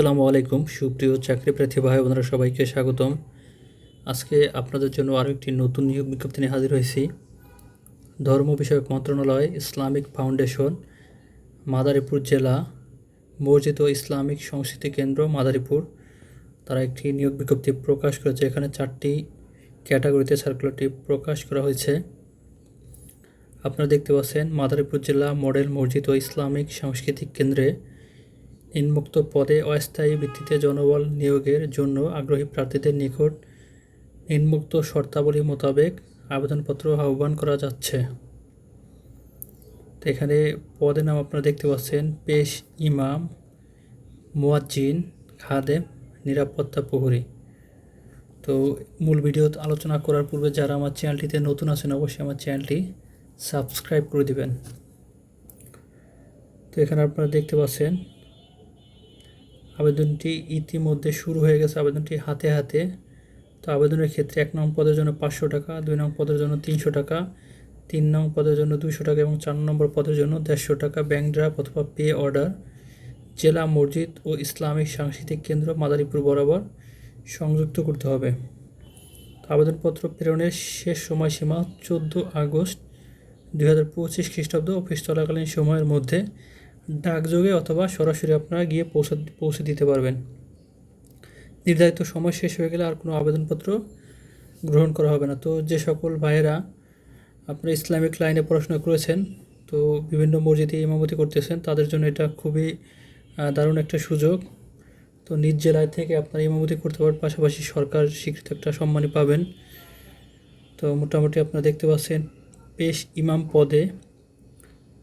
আসসালামু আলাইকুম, সুপ্রিয় চাকরি প্রার্থী ভাই বোনেরা, সবাইকে স্বাগতম। আজকে আপনাদের জন্য আরও একটি নতুন নিয়োগ বিজ্ঞপ্তি নিয়ে হাজির হয়েছি। ধর্ম বিষয়ক মন্ত্রণালয়, ইসলামিক ফাউন্ডেশন, মাদারীপুর জেলা, মসজিদ ও ইসলামিক সংস্কৃতি কেন্দ্র, মাদারীপুর। তারা একটি নিয়োগ বিজ্ঞপ্তি প্রকাশ করেছে। এখানে চারটি ক্যাটাগরিতে সার্কুলারটি প্রকাশ করা হয়েছে। আপনারা দেখতে পাচ্ছেন, মাদারীপুর জেলা মডেল মসজিদ ও ইসলামিক সাংস্কৃতিক কেন্দ্রে নিম্নোক্ত পদে অস্থায়ী ভিত্তিতে জনবল নিয়োগের জন্য আগ্রহী প্রার্থীদের নিকট নিম্নোক্ত শর্তাবলী মোতাবেক আবেদনপত্র আহ্বান করা যাচ্ছে। তো এখানে পদের নাম আপনারা দেখতে পাচ্ছেন, পেশ ইমাম, মুয়াজ্জিন, খাদেম, নিরাপত্তা প্রহরী। তো মূল ভিডিও আলোচনা করার পূর্বে যারা আমার চ্যানেলটিতে নতুন আছেন, অবশ্যই আমার চ্যানেলটি সাবস্ক্রাইব করে দিবেন। তো এখানে আপনারা দেখতে পাচ্ছেন আবেদনটি ইতিমধ্যে শুরু হয়ে গেছে আবেদনটি হাতে হাতে। তো আবেদনের ক্ষেত্রে এক নং পদের জন্য পাঁচশো টাকা, দুই নং পদের জন্য তিনশো টাকা, তিন নং পদের জন্য দুশো টাকা এবং চার নম্বর পদের জন্য দেড়শো টাকা ব্যাংক ড্রাফট অথবা পে অর্ডার। জেলা, মসজিদ ও ইসলামিক সাংস্কৃতিক কেন্দ্র মাদারীপুর বরাবর সংযুক্ত করতে হবে। আবেদনপত্র প্রেরণের শেষ সময়সীমা চোদ্দ আগস্ট দুই হাজার পঁচিশ খ্রিস্টাব্দ, অফিস চলাকালীন সময়ের মধ্যে ডাকযোগে অথবা সরাসরি আপনারা গিয়ে পৌঁছে পৌঁছে দিতে পারবেন। নির্ধারিত সময় শেষ হয়ে গেলে আর কোনো আবেদনপত্র গ্রহণ করা হবে না। তো যে সকল ভাইয়েরা আপনারা ইসলামিক লাইনে পড়াশোনা করেছেন, তো বিভিন্ন মসজিদে ইমামতি করতেছেন, তাদের জন্য এটা খুবই দারুণ একটা সুযোগ। তো নিজ জেলায় থেকে আপনারা ইমামতি করতে পারেন পাশাপাশি সরকার স্বীকৃত একটা সম্মানী পাবেন। তো মোটামুটি আপনারা দেখতে পাচ্ছেন পেশ ইমাম পদে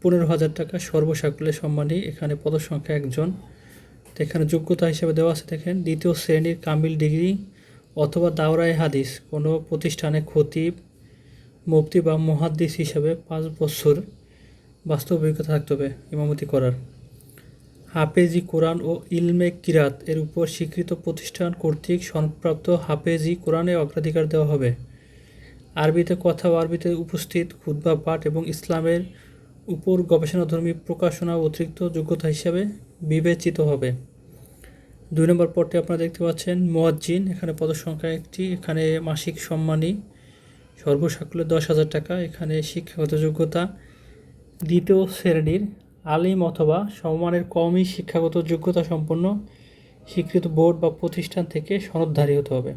পনেরো হাজার টাকা সর্বসাকুল্যে সম্মানী এখানে পদসংখ্যা একজন। তো এখানে যোগ্যতা হিসেবে দেওয়া আছে, দেখেন, দ্বিতীয় শ্রেণির কামিল ডিগ্রি অথবা দাওরায় হাদিস, কোনো প্রতিষ্ঠানে খতিব, মুফতি বা মহাদ্দিস হিসাবে পাঁচ বছর বাস্তব অভিজ্ঞতা থাকতে হবে ইমামতি করার। হাফেজি কোরআন ও ইলমে কিরাত এর উপর স্বীকৃত প্রতিষ্ঠান কর্তৃক সনদপ্রাপ্ত হাফেজি কোরআনে অগ্রাধিকার দেওয়া হবে। আরবিতে কথা ও আরবিতে উপস্থিত খুতবা পাঠ এবং ইসলামের উপর গবেষণাধর্মী প্রকাশনা অতিরিক্ত যোগ্যতা হিসাবে বিবেচিত হবে। দুই নম্বর পদটি আপনারা দেখতে পাচ্ছেন, মোয়াজ্জিন। এখানে পদসংখ্যা একটি, এখানে মাসিক সম্মানী, সর্বসাকুল্যে দশ হাজার টাকা। এখানে শিক্ষাগত যোগ্যতা দ্বিতীয় শ্রেণির আলিম অথবা সমমানের কমই শিক্ষাগত যোগ্যতা সম্পন্ন স্বীকৃত বোর্ড বা প্রতিষ্ঠান থেকে সনদধারী হতে হবে।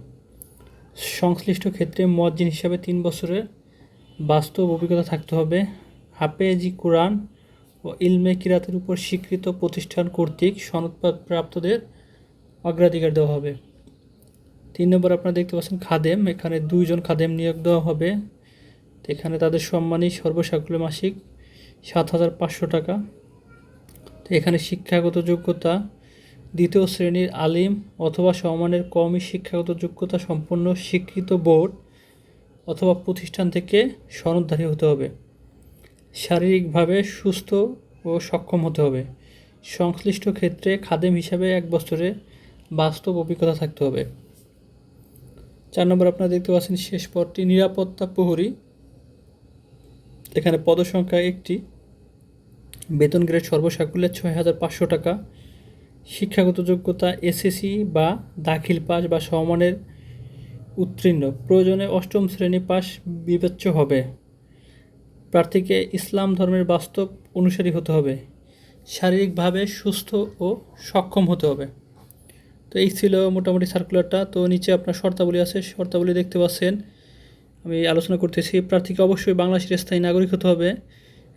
সংশ্লিষ্ট ক্ষেত্রে মোয়াজ্জিন হিসাবে তিন বছরের বাস্তব অভিজ্ঞতা থাকতে হবে। হাফেজি কোরআন ও ইলমে কিরাতের উপর স্বীকৃত প্রতিষ্ঠান কর্তৃক সনদপ্রাপ্তদের অগ্রাধিকার দেওয়া হবে। তিন নম্বর আপনারা দেখতে পাচ্ছেন খাদেম। এখানে দুইজন খাদেম নিয়োগ দেওয়া হবে। এখানে তাদের সম্মানী সর্বসাকুল্য মাসিক সাত হাজার পাঁচশো টাকা। এখানে শিক্ষাগত যোগ্যতা দ্বিতীয় শ্রেণির আলিম অথবা সমমানের কমই শিক্ষাগত যোগ্যতা সম্পন্ন স্বীকৃত বোর্ড অথবা প্রতিষ্ঠান থেকে সনদধারী হতে হবে। শারীরিকভাবে সুস্থ ও সক্ষম হতে হবে। সংশ্লিষ্ট ক্ষেত্রে খাদেম হিসাবে এক বছরে বাস্তব অভিজ্ঞতা থাকতে হবে। চার নম্বর আপনারা দেখতে পাচ্ছেন শেষ পদটি নিরাপত্তা প্রহরী। এখানে পদসংখ্যা একটি। বেতন গ্রেড সর্বসাকুল্যে ছয় হাজার পাঁচশো টাকা। শিক্ষাগত যোগ্যতা এসএসসি বা দাখিল পাস বা সমমানের উত্তীর্ণ। প্রয়োজনে অষ্টম শ্রেণি পাস বিবেচ্য হবে। প্রার্থীকে ইসলাম ধর্মের বাস্তব অনুসারী হতে হবে, শারীরিকভাবে সুস্থ ও সক্ষম হতে হবে। তো এই ছিল মোটামুটি সার্কুলারটা তো নিচে আপনার শর্তাবলী আছে, শর্তাবলী দেখতে পাচ্ছেন। আমি আলোচনা করতেছি, প্রার্থীকে অবশ্যই বাংলাদেশের স্থায়ী নাগরিক হতে হবে।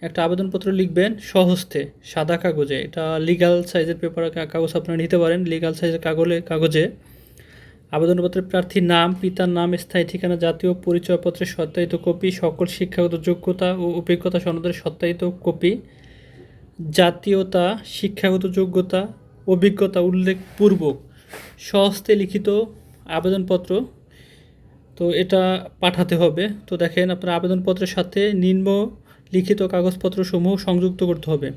একটা আবেদনপত্র লিখবেন, সহস্তে, সাদা কাগজে। এটা লিগাল সাইজের পেপার কাগজ আপনারা নিতে পারেন লিগাল সাইজের কাগজে কাগজে। আবেদনপত্রের প্রার্থীর নাম, পিতার নাম, স্থায়ী ঠিকানা, জাতীয় পরিচয়পত্রের সত্যায়িত কপি, সকল শিক্ষাগত যোগ্যতা ও অভিজ্ঞতা সনদের সত্যায়িত কপি, জাতীয়তা, শিক্ষাগত যোগ্যতা, অভিজ্ঞতা উল্লেখপূর্বক সহস্তে লিখিত আবেদনপত্র। তো এটা পাঠাতে হবে। তো দেখেন আপনার আবেদনপত্রের সাথে নিম্ন লিখিত কাগজপত্র সমূহ সংযুক্ত করতে হবে।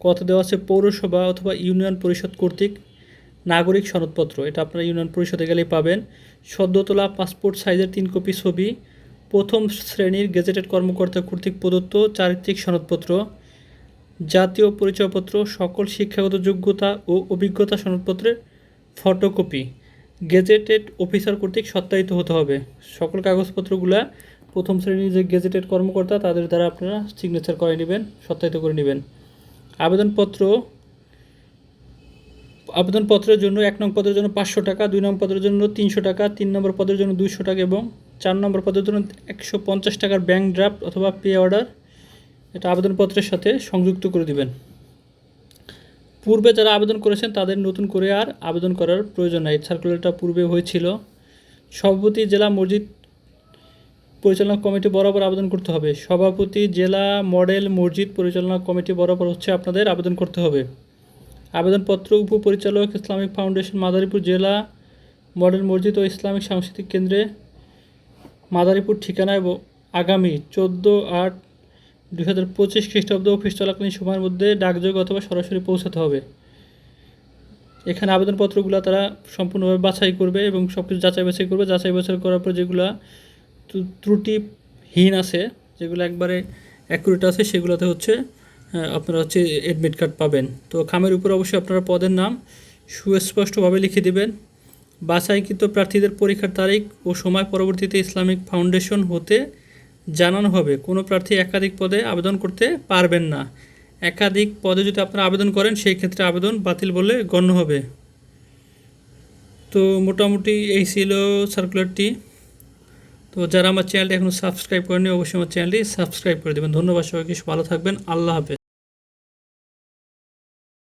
কত দেওয়া আছে পৌরসভা অথবা ইউনিয়ন পরিষদ কর্তৃক নাগরিক সনদপত্র। এটা আপনারা ইউনিয়ন পরিষদে গেলেই পাবেন। সদ্য তোলা পাসপোর্ট সাইজের তিন কপি ছবি, প্রথম শ্রেণির গেজেটেড কর্মকর্তা কর্তৃক প্রদত্ত চারিত্রিক সনদপত্র, জাতীয় পরিচয়পত্র, সকল শিক্ষাগত যোগ্যতা ও অভিজ্ঞতা সনদপত্রের ফটোকপি। গেজেটেড অফিসার কর্তৃক সত্যায়িত হতে হবে। সকল কাগজপত্রগুলা প্রথম শ্রেণির যে গেজেটেড কর্মকর্তা, তাদের দ্বারা আপনারা সিগনেচার করে নেবেন, সত্যায়িত করে নেবেন। আবেদনপত্র আবেদনপত্রের জন্য এক নং পদের জন্য পাঁচশো টাকা, দুই নং পদের জন্য তিনশো টাকা, তিন নম্বর পদের জন্য দুইশো টাকা এবং চার নম্বর পদের জন্য একশো পঞ্চাশ টাকার ব্যাংক ড্রাফট অথবা পে অর্ডার এটা আবেদনপত্রের সাথে সংযুক্ত করে দিবেন। পূর্বে যারা আবেদন করেছেন তাদের নতুন করে আর আবেদন করার প্রয়োজন নাই। সার্কুলারটা পূর্বে হয়েছিল। সভাপতি জেলা মসজিদ পরিচালনা কমিটি বরাবর আবেদন করতে হবে। সভাপতি জেলা মডেল মসজিদ পরিচালনা কমিটি বরাবর হচ্ছে আপনাদের আবেদন করতে হবে। আবেদনপত্র উপপরিচালক ইসলামিক ফাউন্ডেশন মাদারীপুর জেলা, মডেল মসজিদ ও ইসলামিক সাংস্কৃতিক কেন্দ্রে মাদারীপুর ঠিকানায় আগামী চোদ্দ আট দুই হাজার পঁচিশ খ্রিস্টাব্দ অফিস চলাকালীন সময়ের মধ্যে ডাকযোগ অথবা সরাসরি পৌঁছাতে হবে। এখানে আবেদনপত্রগুলো তারা সম্পূর্ণভাবে বাছাই করবে এবং সব কিছু যাচাই বাছাই করবে। যাচাই বাছাই করার পর যেগুলো ত্রুটিহীন আছে, যেগুলো একবারে অ্যাকুরেট আছে, সেগুলোতে হচ্ছে আপনারা হচ্ছে অ্যাডমিট কার্ড পাবেন। তো খামের উপর অবশ্যই আপনারা পদের নাম সুস্পষ্টভাবে লিখে দেবেন। বাছাইকৃত প্রার্থীদের পরীক্ষার তারিখ ও সময় পরবর্তীতে ইসলামিক ফাউন্ডেশন হতে জানানো হবে। কোনো প্রার্থী একাধিক পদে আবেদন করতে পারবেন না। একাধিক পদে যদি আপনারা আবেদন করেন, সেই ক্ষেত্রে আবেদন বাতিল বলে গণ্য হবে। তো মোটামুটি এই ছিল সার্কুলারটি তো যারা আমার চ্যানেলটি এখনও সাবস্ক্রাইব করেনি অবশ্যই আমার চ্যানেলটি সাবস্ক্রাইব করে দেবেন। ধন্যবাদ সবাইকে, ভালো থাকবেন। আল্লাহ হাফেজ।